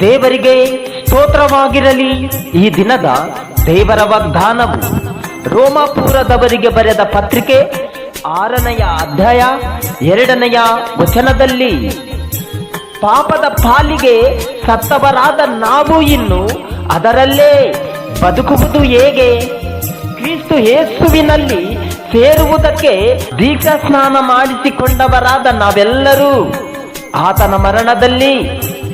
ದೇವರಿಗೆ ಸ್ತೋತ್ರವಾಗಿರಲಿ. ಈ ದಿನದ ದೇವರ ವಾಗ್ದಾನವು ರೋಮಾಪುರದವರಿಗೆ ಬರೆದ ಪತ್ರಿಕೆ ಆರನೆಯ ಅಧ್ಯಾಯ ಎರಡನೆಯ ವಚನದಲ್ಲಿ, ಪಾಪದ ಪಾಲಿಗೆ ಸತ್ತವರಾದ ನಾವು ಇನ್ನು ಅದರಲ್ಲೇ ಬದುಕುವುದು ಹೇಗೆ? ಕ್ರಿಸ್ತು ಯೇಸುವಿನಲ್ಲಿ ಸೇರುವುದಕ್ಕೆ ದೀಕ್ಷಾ ಸ್ನಾನ ಮಾಡಿಸಿಕೊಂಡವರಾದ ನಾವೆಲ್ಲರೂ ಆತನ ಮರಣದಲ್ಲಿ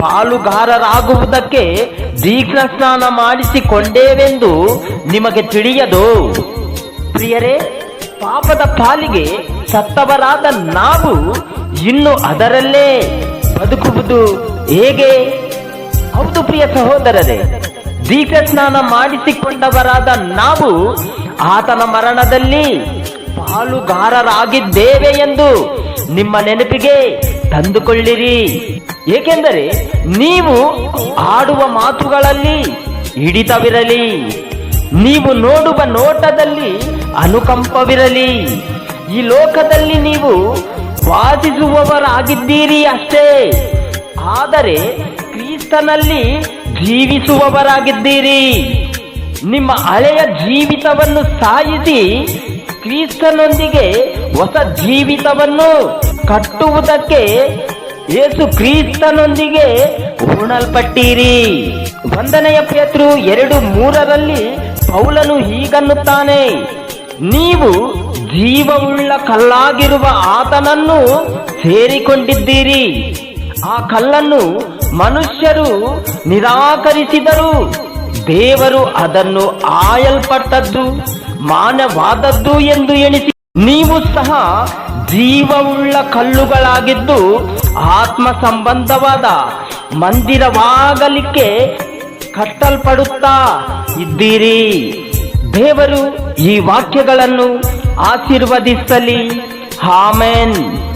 ಪಾಲುಗಾರರಾಗುವುದಕ್ಕೆ ದೀಕ್ಷಾ ಸ್ನಾನ ಮಾಡಿಸಿಕೊಂಡೇವೆಂದು ನಿಮಗೆ ತಿಳಿಯದು. ಪ್ರಿಯರೇ, ಪಾಪದ ಪಾಲಿಗೆ ಸತ್ತವರಾದ ನಾವು ಇನ್ನು ಅದರಲ್ಲೇ ಬದುಕುವುದು ಹೇಗೆ? ಹೌದು ಪ್ರಿಯ ಸಹೋದರರೇ, ದೀಕ್ಷಾ ಸ್ನಾನ ಮಾಡಿಸಿಕೊಂಡವರಾದ ನಾವು ಆತನ ಮರಣದಲ್ಲಿ ಪಾಲುಗಾರರಾಗಿದ್ದೇವೆ ಎಂದು ನಿಮ್ಮ ನೆನಪಿಗೆ ತಂದುಕೊಳ್ಳಿರಿ. ಏಕೆಂದರೆ ನೀವು ಆಡುವ ಮಾತುಗಳಲ್ಲಿ ಹಿಡಿತವಿರಲಿ. ನೀವು ನೋಡುವ ನೋಟದಲ್ಲಿ ಅನುಕಂಪವಿರಲಿ. ಈ ಲೋಕದಲ್ಲಿ ನೀವು ವಾದಿಸುವವರಾಗಿದ್ದೀರಿ ಅಷ್ಟೇ. ಆದರೆ ಕ್ರಿಸ್ತನಲ್ಲಿ ಜೀವಿಸುವವರಾಗಿದ್ದೀರಿ. ನಿಮ್ಮ ಹಳೆಯ ಜೀವಿತವನ್ನು ಸಾಯಿಸಿ ಕ್ರಿಸ್ತನೊಂದಿಗೆ ಹೊಸ ಜೀವಿತವನ್ನು ಕಟ್ಟುವುದಕ್ಕೆ ಏಸು ಕ್ರೀಸ್ತನೊಂದಿಗೆ ಹೂಣಲ್ಪಟ್ಟಿರಿ. ವಂದನೆಯ ಪೇತೃ ಎರಡು ಮೂರರಲ್ಲಿ ಪೌಲನು ಹೀಗನ್ನುತ್ತಾನೆ, ನೀವು ಜೀವವುಳ್ಳ ಕಲ್ಲಾಗಿರುವ ಆತನನ್ನು ಸೇರಿಕೊಂಡಿದ್ದೀರಿ. ಆ ಕಲ್ಲನ್ನು ಮನುಷ್ಯರು ನಿರಾಕರಿಸಿದರು. ದೇವರು ಅದನ್ನು ಆಯಲ್ಪಟ್ಟದ್ದು, ಮಾನವಾದದ್ದು ಎಂದು ಎಣಿಸಿ, ನೀವು ಸಹ ಜೀವವುಳ್ಳ ಕಲ್ಲುಗಳಾಗಿದ್ದು ಆತ್ಮ ಸಂಬಂಧವಾದ ಮಂದಿರವಾಗಲಿಕ್ಕೆ ಕಟ್ಟಲ್ಪಡುತ್ತಾ ಇದ್ದೀರಿ. ದೇವರು ಈ ವಾಕ್ಯಗಳನ್ನು ಆಶೀರ್ವದಿಸಲಿ. ಆಮೆನ್.